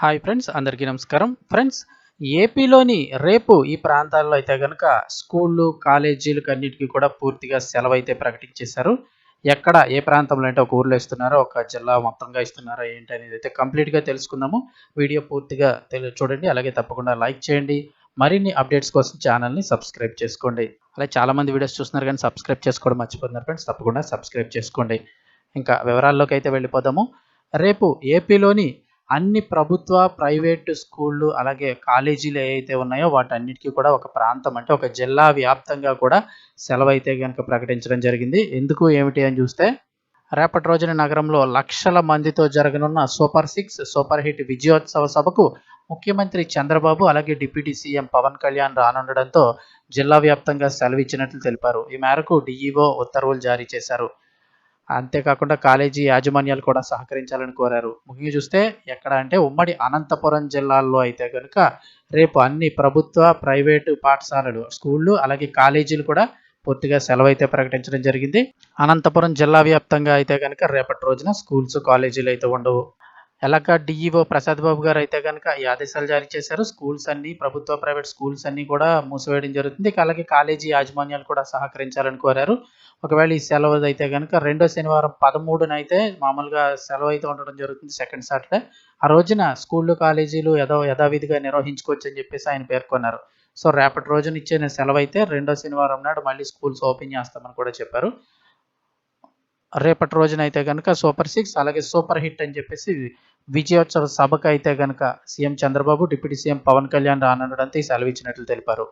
Hi friends అందరికీ నమస్కారం. Friends ఏపీలోని రేపు ఈ ప్రాంతాల్లో అయితే కనుక స్కూళ్ళు కాలేజీలకు అన్నిటికీ కూడా పూర్తిగా సెలవు అయితే ప్రకటించేశారు. ఎక్కడ ఏ ప్రాంతంలో అంటే ఒక ఊర్లో ఇస్తున్నారో ఒక జిల్లా మొత్తంగా ఇస్తున్నారో ఏంటి అనేది అయితే కంప్లీట్గా తెలుసుకుందాము. వీడియో పూర్తిగా తెలు చూడండి అలాగే తప్పకుండా లైక్ చేయండి. మరిన్ని అప్డేట్స్ కోసం ఛానల్ని సబ్స్క్రైబ్ చేసుకోండి. అలాగే చాలామంది వీడియోస్ చూస్తున్నారు కానీ సబ్స్క్రైబ్ చేసుకోవడం మర్చిపోతున్నారు ఫ్రెండ్స్ తప్పకుండా సబ్స్క్రైబ్ చేసుకోండి. ఇంకా వివరాల్లోకి అయితే వెళ్ళిపోదాము. రేపు ఏపీలోని అన్ని ప్రభుత్వ ప్రైవేటు స్కూళ్ళు అలాగే కాలేజీలు ఏవైతే ఉన్నాయో వాటన్నిటికీ కూడా ఒక ప్రాంతం అంటే ఒక జిల్లా వ్యాప్తంగా కూడా సెలవు అయితే కనుక ప్రకటించడం జరిగింది. ఎందుకు ఏమిటి అని చూస్తే రేపటి రోజున నగరంలో లక్షల మందితో జరగనున్న సూపర్ సిక్స్ సూపర్ హిట్ విజయోత్సవ సభకు ముఖ్యమంత్రి చంద్రబాబు అలాగే డిప్యూటీ సీఎం పవన్ కళ్యాణ్ రానుండడంతో జిల్లా వ్యాప్తంగా సెలవు ఇచ్చినట్లు తెలిపారు. ఈ మేరకు డిఈఓ ఉత్తర్వులు జారీ చేశారు. అంతేకాకుండా కాలేజీ యాజమాన్యాలు కూడా సహకరించాలని కోరారు. ముఖ్యంగా చూస్తే ఎక్కడ అంటే ఉమ్మడి అనంతపురం జిల్లాల్లో అయితే కనుక రేపు అన్ని ప్రభుత్వ ప్రైవేటు పాఠశాలలు స్కూళ్ళు అలాగే కాలేజీలు కూడా పూర్తిగా సెలవు అయితే ప్రకటించడం జరిగింది. అనంతపురం జిల్లా వ్యాప్తంగా అయితే కనుక రేపటి రోజున స్కూల్స్ కాలేజీలు అయితే ఉండవు. ఎలాగ డిఈఓ ప్రసాద్ బాబు గారు అయితే కనుక ఈ ఆదేశాలు జారీ చేశారు. స్కూల్స్ అన్ని ప్రభుత్వ ప్రైవేట్ స్కూల్స్ అన్ని కూడా మూసివేయడం జరుగుతుంది. అలాగే కాలేజీ యాజమాన్యాలు కూడా సహకరించాలని కోరారు. ఒకవేళ ఈ సెలవు అయితే కనుక రెండో శనివారం పదమూడున అయితే మామూలుగా సెలవు అయితే ఉండడం జరుగుతుంది సెకండ్ సాటర్డే. ఆ రోజున స్కూళ్ళు కాలేజీలు యథా యథావిధిగా నిర్వహించుకోవచ్చు అని చెప్పేసి ఆయన పేర్కొన్నారు. సో రేపటి రోజున ఇచ్చే సెలవు అయితే రెండో శనివారం నాడు మళ్ళీ స్కూల్స్ ఓపెన్ చేస్తామని కూడా చెప్పారు. రేపటి రోజున అయితే కనుక సూపర్ సిక్స్ అలాగే సూపర్ హిట్ అని చెప్పేసి విజయోత్సవ సభకు అయితే కనుక CM Chandrababu deputy CM Pavan Kalyan రానుండడంతో ఈ సెలవు ఇచ్చినట్లు తెలిపారు.